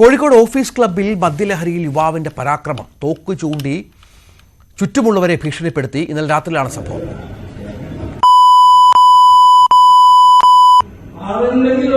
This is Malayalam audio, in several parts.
കോഴിക്കോട് ഓഫീസ് ക്ലബ്ബിൽ മദ്യലഹരിയിൽ യുവാവിന്റെ പരാക്രമം. തോക്ക് ചൂണ്ടി ചുറ്റുമുള്ളവരെ ഭീഷണിപ്പെടുത്തി. ഇന്നലെ രാത്രിയിലാണ് സംഭവം. ആളുണ്ടെങ്കിൽ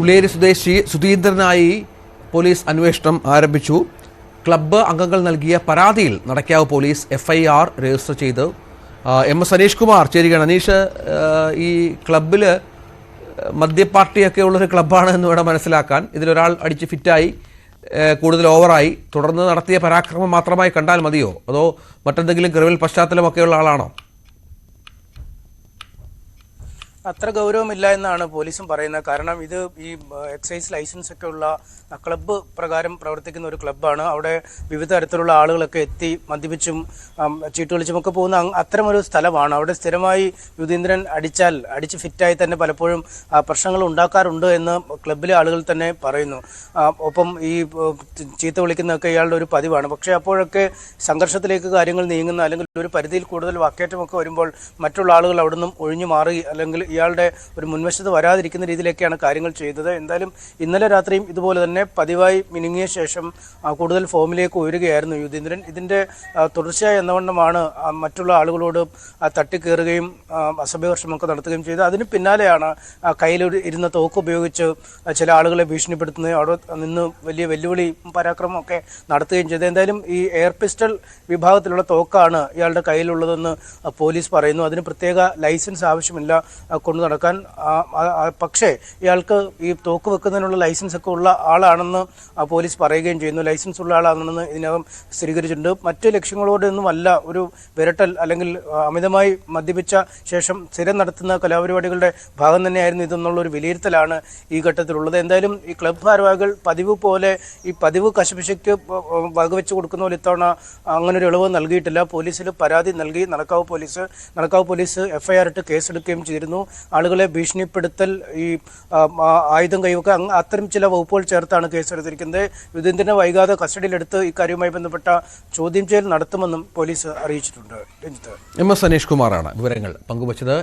ഉള്ളേരി സ്വദേശി സുധീന്ദ്രനായി പോലീസ് അന്വേഷണം ആരംഭിച്ചു. ക്ലബ്ബ് അംഗങ്ങൾ നൽകിയ പരാതിയിൽ നടക്കാവ് പോലീസ് എഫ്ഐആർ രജിസ്റ്റർ ചെയ്ത്. എം എസ് അനീഷ് കുമാർ ചേരുകയാണ്. അനീഷ് ഈ ക്ലബ്ബിൽ മദ്യപാർട്ടിയൊക്കെ ഉള്ളൊരു ക്ലബ്ബാണ് എന്ന് വേണം മനസ്സിലാക്കാൻ. ഇതിലൊരാൾ അടിച്ച് ഫിറ്റായി കൂടുതൽ ഓവറായി. തുടർന്ന് നടത്തിയ പരാക്രമം മാത്രമായി കണ്ടാൽ മതിയോ? അതോ മറ്റെന്തെങ്കിലും ക്രിമിനൽ പശ്ചാത്തലമൊക്കെയുള്ള ആളാണോ? അത്ര ഗൗരവമില്ല എന്നാണ് പോലീസും പറയുന്നത്. കാരണം ഇത് ഈ എക്സൈസ് ലൈസൻസ് ഒക്കെ ഉള്ള ക്ലബ്ബ് പ്രകാരം പ്രവർത്തിക്കുന്ന ഒരു ക്ലബ്ബാണ് അവിടെ വിവിധ തരത്തിലുള്ള ആളുകളൊക്കെ എത്തി മദ്യപിച്ചും ചീട്ട് വിളിച്ചും ഒക്കെ പോകുന്ന അത്തരമൊരു സ്ഥലമാണ്. അവിടെ സ്ഥിരമായി യുതീന്ദ്രൻ അടിച്ചാൽ അടിച്ച് ഫിറ്റായി തന്നെ പലപ്പോഴും പ്രശ്നങ്ങൾ ഉണ്ടാക്കാറുണ്ട് എന്ന് ക്ലബ്ബിലെ ആളുകൾ തന്നെ പറയുന്നു. ഒപ്പം ഈ ചീത്ത വിളിക്കുന്നതൊക്കെ ഇയാളുടെ ഒരു പതിവാണ്. പക്ഷേ അപ്പോഴൊക്കെ സംഘർഷത്തിലേക്ക് കാര്യങ്ങൾ നീങ്ങുന്ന അല്ലെങ്കിൽ ഒരു പരിധിയിൽ കൂടുതൽ വാക്കേറ്റമൊക്കെ വരുമ്പോൾ മറ്റുള്ള ആളുകൾ അവിടെ നിന്നും ഒഴിഞ്ഞു മാറി അല്ലെങ്കിൽ ഇയാളുടെ ഒരു മുൻവശത്ത് വരാതിരിക്കുന്ന രീതിയിലേക്കാണ് കാര്യങ്ങൾ ചെയ്തത്. എന്തായാലും ഇന്നലെ രാത്രിയും ഇതുപോലെ തന്നെ പതിവായി മിനുങ്ങിയ ശേഷം കൂടുതൽ ഫോമിലേക്ക് ഉയരുകയായിരുന്നു യുധീന്ദ്രൻ. ഇതിന്റെ തുടർച്ചയായ എന്നവണ്ണമാണ് മറ്റുള്ള ആളുകളോട് തട്ടിക്കേറുകയും അസഭ്യവർഷമൊക്കെ നടത്തുകയും ചെയ്തത്. അതിന് പിന്നാലെയാണ് കയ്യിൽ ഇരുന്ന തോക്ക് ഉപയോഗിച്ച് ചില ആളുകളെ ഭീഷണിപ്പെടുത്തുന്നത്. അവിടെ നിന്ന് വലിയ വെല്ലുവിളി പരാക്രമമൊക്കെ നടത്തുകയും ചെയ്തത്. എന്തായാലും ഈ എയർ പിസ്റ്റൾ വിഭാഗത്തിലുള്ള തോക്കാണ് ഇയാളുടെ കയ്യിലുള്ളതെന്ന് പോലീസ് പറയുന്നു. അതിന് പ്രത്യേക ലൈസൻസ് ആവശ്യമില്ല. കൊണ്ടു നടക്കാൻ പക്ഷേ ഇയാൾക്ക് ഈ തോക്ക് വെക്കുന്നതിനുള്ള ലൈസൻസ് ഒക്കെ ഉള്ള ആളാണെന്ന് പോലീസ് പറയുകയും ചെയ്യുന്നു. ലൈസൻസ് ഉള്ള ആളാണെന്ന് ഇതിനകം സ്ഥിരീകരിച്ചിട്ടുണ്ട്. മറ്റ് ലക്ഷ്യങ്ങളോടൊന്നും അല്ല ഒരു വിരട്ടൽ അല്ലെങ്കിൽ അമിതമായി മദ്യപിച്ച ശേഷം സ്ഥിരം നടത്തുന്ന കലാപരിപാടികളുടെ ഭാഗം തന്നെയായിരുന്നു ഇതെന്നുള്ള ഒരു വിലയിരുത്തലാണ് ഈ ഘട്ടത്തിലുള്ളത്. എന്തായാലും ഈ ക്ലബ് ഭാരവാഹികൾ പതിവ് പോലെ ഈ പതിവ് കശപിശയ്ക്ക് വകവെച്ച് കൊടുക്കുന്ന പോലെ ഇത്തവണ അങ്ങനെ ഒരു ഇളവ് നൽകിയിട്ടില്ല. പോലീസിൽ പരാതി നൽകി Nadakkavu police Nadakkavu police FIR ഇട്ട് കേസെടുക്കുകയും ചെയ്തിരുന്നു. ആളുകളെ ഭീഷണിപ്പെടുത്തൽ ഈ ആയുധം കൈവക്കുക അങ്ങ് അത്തരം ചില വകുപ്പുകൾ ചേർത്താണ് കേസെടുത്തിരിക്കുന്നത്. യുദ്ധത്തിനെ വൈകാതെ കസ്റ്റഡിയിലെടുത്ത് ഇക്കാര്യവുമായി ബന്ധപ്പെട്ട ചോദ്യം ചെയ്യൽ നടത്തുമെന്നും പോലീസ് അറിയിച്ചിട്ടുണ്ട്. രഞ്ജിത്ത്. എം എസ് സനീഷ് കുമാറാണ് വിവരങ്ങൾ പങ്കുവച്ചത്.